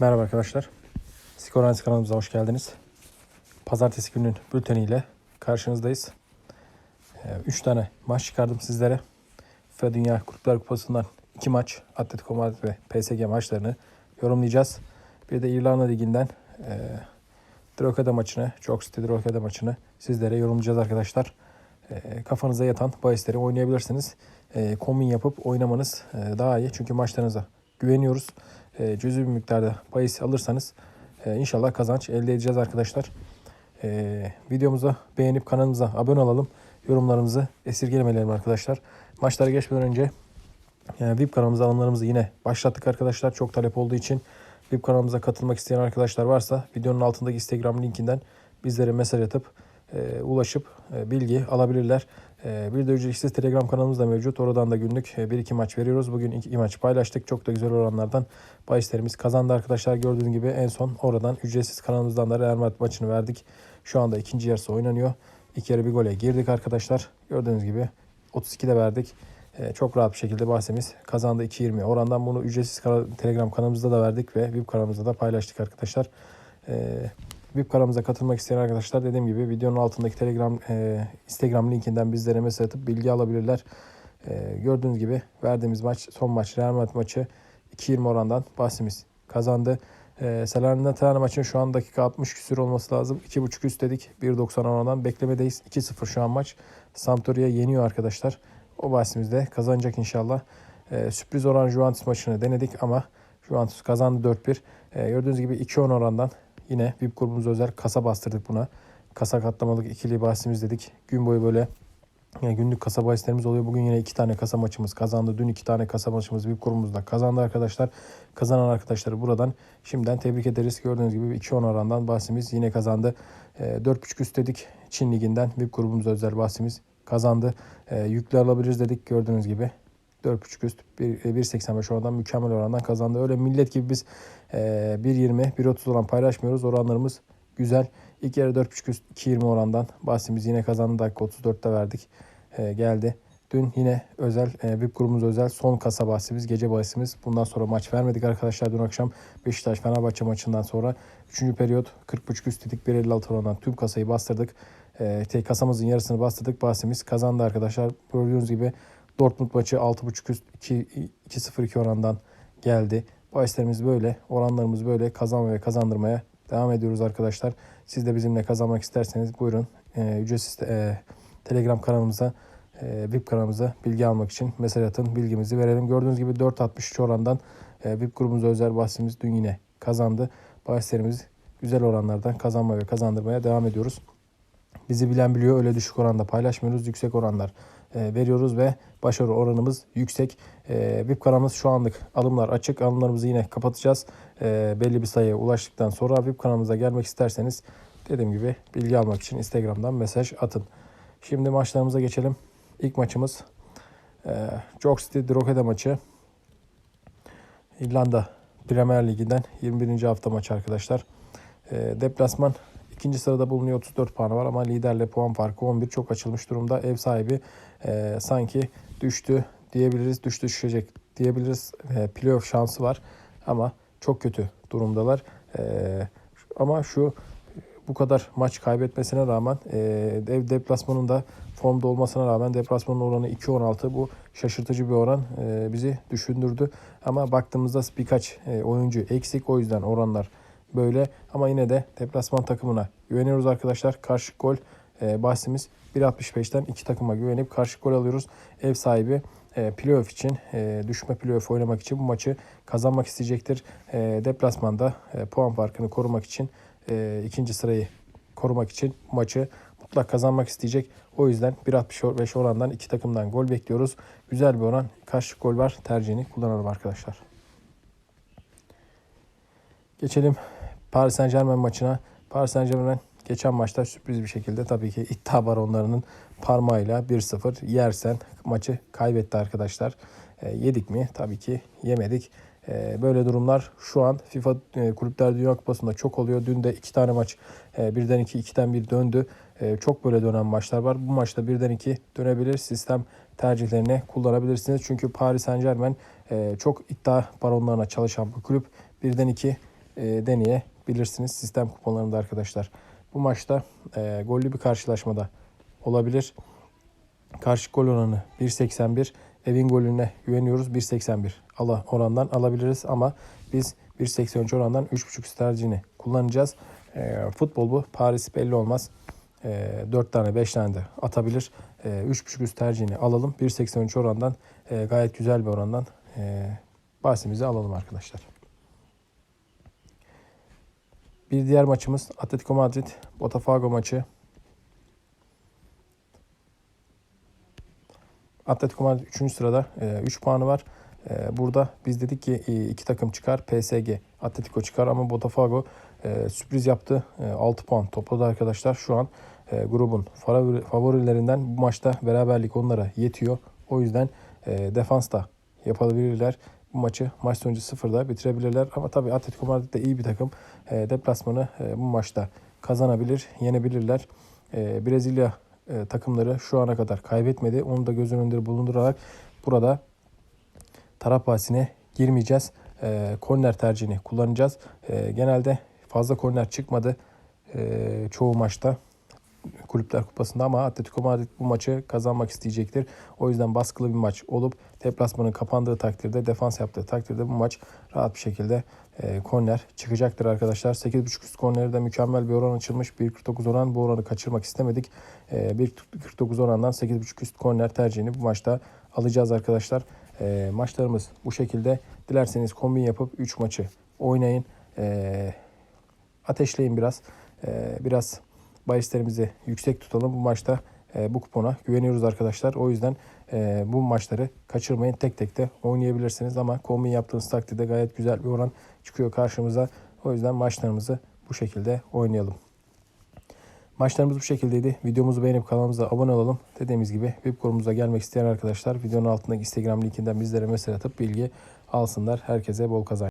Merhaba arkadaşlar. Skor kanalımıza hoş geldiniz. Pazartesi günün bülteniyle karşınızdayız. 3 tane maç çıkardım sizlere. FIFA Dünya Kulüpler Kupası'ndan 2 maç Atletico Madrid ve PSG maçlarını yorumlayacağız. Bir de İrlanda Ligi'nden e, Drogada maçını, Çok City Drogada maçını sizlere yorumlayacağız arkadaşlar. E, kafanıza yatan bahisleri oynayabilirsiniz. E, kombin yapıp oynamanız e, daha iyi. Çünkü maçlarınıza güveniyoruz. E, cüzi bir miktarda bahis alırsanız e, inşallah kazanç elde edeceğiz arkadaşlar. E, videomuza beğenip kanalımıza abone olalım. Yorumlarımızı esirgemelerim arkadaşlar. Maçlara geçmeden önce yani VIP kanalımıza alımlarımızı yine başlattık arkadaşlar. Çok talep olduğu için VIP kanalımıza katılmak isteyen arkadaşlar varsa videonun altındaki Instagram linkinden bizlere mesaj atıp e, ulaşıp e, bilgi alabilirler. E, bir de ücretsiz Telegram kanalımız da mevcut. Oradan da günlük 1-2 maç veriyoruz. Bugün 2 maç paylaştık. Çok da güzel oranlardan bahislerimiz kazandı arkadaşlar. Gördüğünüz gibi en son oradan ücretsiz kanalımızdan da Real Madrid maçını verdik. Şu anda ikinci yarısı oynanıyor. İlk yarı bir gole girdik arkadaşlar. Gördüğünüz gibi 32'de verdik. Ee, çok rahat bir şekilde bahsimiz kazandı 2.20 orandan bunu ücretsiz Telegram kanalımızda da verdik ve VIP kanalımızda da paylaştık arkadaşlar. Ee, VIP kanalımıza katılmak isteyen arkadaşlar dediğim gibi videonun altındaki Telegram e, Instagram linkinden bizlere mesaj atıp bilgi alabilirler. Ee, gördüğünüz gibi verdiğimiz maç son maç Real Madrid maçı 2.20 orandan bahsimiz kazandı. Ee, Salernitana maçın şu an dakika 60 küsür olması lazım. 2.5 üst dedik. 1.90 orandan beklemedeyiz. 2-0 şu an maç. Sampdoria yeniyor arkadaşlar. O bahisimizde kazanacak inşallah. Ee, sürpriz oran Juventus maçını denedik ama Juventus kazandı 4-1. Ee, gördüğünüz gibi 2-10 orandan yine VIP grubumuz özel kasa bastırdık buna. Kasa katlamalık ikili bahsimiz dedik. Gün boyu böyle yani günlük kasa bahislerimiz oluyor. Bugün yine iki tane kasa maçımız kazandı. Dün iki tane kasa maçımız VIP grubumuzda kazandı arkadaşlar. Kazanan arkadaşları buradan şimdiden tebrik ederiz. Gördüğünüz gibi 2-10 orandan bahsimiz yine kazandı. E, 4.5 üst dedik. Çin Ligi'nden VIP grubumuz özel bahsimiz kazandı. E, yüklü alabiliriz dedik gördüğünüz gibi. 4.5 üst 1.85 orandan mükemmel orandan kazandı. Öyle millet gibi biz e, 1.20 1.30 oran paylaşmıyoruz. Oranlarımız güzel. İlk yarı 4.5 üst 2.20 orandan bahsimiz yine kazandı. Dakika 34'te verdik. E, geldi. Dün yine özel e, VIP grubumuz özel son kasa bahsimiz, gece bahsimiz. Bundan sonra maç vermedik arkadaşlar. Dün akşam Beşiktaş Fenerbahçe maçından sonra 3. periyot 40.5 üst dedik 1.56 orandan tüm kasayı bastırdık. E, kasamızın yarısını bastırdık. Bahsimiz kazandı arkadaşlar. Gördüğünüz gibi Dortmund maçı 6.5 üst 2-0-2 orandan geldi. Bahislerimiz böyle, oranlarımız böyle. Kazanma ve kazandırmaya devam ediyoruz arkadaşlar. Siz de bizimle kazanmak isterseniz buyurun. E, ücretsiz e, Telegram kanalımıza, e, VIP kanalımıza bilgi almak için mesaj atın, bilgimizi verelim. Gördüğünüz gibi 4.63 orandan e, VIP grubumuza özel bahsimiz dün yine kazandı. Bahislerimiz güzel oranlardan kazanma ve kazandırmaya devam ediyoruz. Bizi bilen biliyor öyle düşük oranda paylaşmıyoruz. Yüksek oranlar veriyoruz ve başarı oranımız yüksek. E, VIP kanalımız şu anlık alımlar açık. Alımlarımızı yine kapatacağız. E, belli bir sayıya ulaştıktan sonra VIP kanalımıza gelmek isterseniz dediğim gibi bilgi almak için Instagram'dan mesaj atın. Şimdi maçlarımıza geçelim. İlk maçımız e, York City Drogheda maçı. İrlanda Premier Ligi'nden 21. hafta maçı arkadaşlar. E, deplasman ikinci sırada bulunuyor 34 puanı var ama liderle puan farkı 11 çok açılmış durumda. Ev sahibi e, sanki düştü diyebiliriz. Düştü düşecek diyebiliriz. E, playoff şansı var ama çok kötü durumdalar. E, ama şu bu kadar maç kaybetmesine rağmen e, ev deplasmanında formda olmasına rağmen deplasmanın oranı 2.16 bu şaşırtıcı bir oran e, bizi düşündürdü. Ama baktığımızda birkaç e, oyuncu eksik o yüzden oranlar böyle ama yine de deplasman takımına güveniyoruz arkadaşlar. Karşı gol e, bahsimiz 1.65'ten iki takıma güvenip karşı gol alıyoruz. Ev sahibi e, playoff için e, düşme playoff oynamak için bu maçı kazanmak isteyecektir. E, deplasmanda e, puan farkını korumak için e, ikinci sırayı korumak için maçı mutlak kazanmak isteyecek. O yüzden 1.65 orandan iki takımdan gol bekliyoruz. Güzel bir oran. Karşı gol var. Tercihini kullanalım arkadaşlar. Geçelim Paris Saint Germain maçına. Paris Saint Germain geçen maçta sürpriz bir şekilde tabii ki iddia baronlarının parmağıyla 1-0 yersen maçı kaybetti arkadaşlar. E, yedik mi? Tabii ki yemedik. E, böyle durumlar şu an FIFA e, Kulüpler Dünya Kupası'nda çok oluyor. Dün de iki tane maç e, birden iki, ikiden bir döndü. E, çok böyle dönen maçlar var. Bu maçta birden iki dönebilir. Sistem tercihlerini kullanabilirsiniz. Çünkü Paris Saint Germain e, çok iddia baronlarına çalışan bir kulüp. Birden iki e, deneyebilirsiniz sistem kuponlarında arkadaşlar. Bu maçta e, gollü bir karşılaşmada olabilir. Karşı gol oranı 1.81. Evin golüne güveniyoruz 1.81. Ala orandan alabiliriz ama biz 1.83 orandan 3.5 tercihini kullanacağız. E, futbol bu. Paris belli olmaz. E, 4 tane 5 tane de atabilir. E, 3.5 üst tercihini alalım. 1.83 orandan e, gayet güzel bir orandan e, bahsimizi alalım arkadaşlar. Bir diğer maçımız Atletico Madrid Botafogo maçı. Atletico Madrid 3. sırada 3 puanı var. E, Burada biz dedik ki e, iki takım çıkar. PSG, Atletico çıkar ama Botafogo e, sürpriz yaptı. 6 puan topladı arkadaşlar. Şu an e, grubun favori- favorilerinden bu maçta beraberlik onlara yetiyor. O yüzden e, defans da yapabilirler. Bu maçı maç sonucu sıfırda bitirebilirler. Ama tabii Atletico Madrid de iyi bir takım. E, deplasmanı e, bu maçta kazanabilir, yenebilirler. E, Brezilya e, takımları şu ana kadar kaybetmedi. Onu da göz önünde bulundurarak burada taraf bahsine girmeyeceğiz. E, korner tercihini kullanacağız. E, genelde fazla korner çıkmadı e, çoğu maçta Kulüpler Kupası'nda ama Atletico Madrid bu maçı kazanmak isteyecektir. O yüzden baskılı bir maç olup deplasmanın kapandığı takdirde, defans yaptığı takdirde bu maç rahat bir şekilde e, korner çıkacaktır arkadaşlar. 8.5 üst korneri de mükemmel bir oran açılmış. 1.49 oran bu oranı kaçırmak istemedik. E, 1.49 orandan 8.5 üst korner tercihini bu maçta alacağız arkadaşlar. E, maçlarımız bu şekilde. Dilerseniz kombin yapıp 3 maçı oynayın. E, ateşleyin biraz. E, biraz bahislerimizi yüksek tutalım. Bu maçta e, bu kupona güveniyoruz arkadaşlar. O yüzden e, bu maçları kaçırmayın. Tek tek de oynayabilirsiniz ama kombin yaptığınız takdirde gayet güzel bir oran çıkıyor karşımıza. O yüzden maçlarımızı bu şekilde oynayalım. Maçlarımız bu şekildeydi. Videomuzu beğenip kanalımıza abone olalım. Dediğimiz gibi VIP grubumuza gelmek isteyen arkadaşlar videonun altındaki Instagram linkinden bizlere mesaj atıp bilgi alsınlar. Herkese bol kazanç.